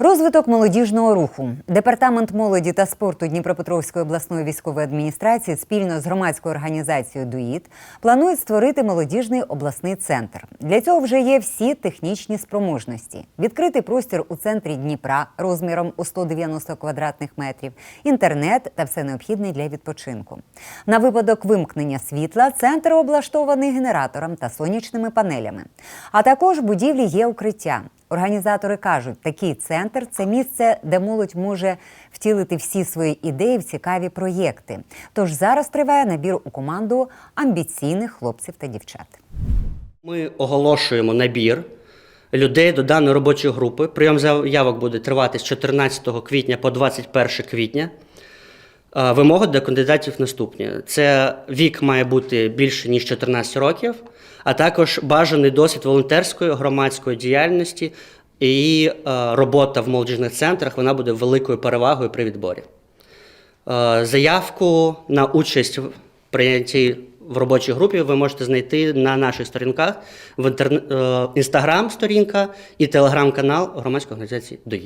Розвиток молодіжного руху. Департамент молоді та спорту Дніпропетровської обласної військової адміністрації спільно з громадською організацією ДУїТ планують створити молодіжний обласний центр. Для цього вже є всі технічні спроможності: відкритий простір у центрі Дніпра розміром у 190 квадратних метрів, інтернет та все необхідне для відпочинку. На випадок вимкнення світла центр облаштований генератором та сонячними панелями. А також в будівлі є укриття. Організатори кажуть, такий центр це місце, де молодь може втілити всі свої ідеї в цікаві проєкти. Тож зараз триває набір у команду амбіційних хлопців та дівчат. Ми оголошуємо набір людей до даної робочої групи. Прийом заявок буде тривати з 14 квітня по 21 квітня. Е, Вимоги до кандидатів наступні: це вік має бути більше ніж 14 років, а також бажаний досвід волонтерської громадської діяльності і е, робота в молодіжних центрах вона буде великою перевагою при відборі. Е, Заявку на участь в прийнятті в робочій групі ви можете знайти на наших сторінках в інстаграм-сторінка і телеграм-канал громадської організації ДОїд.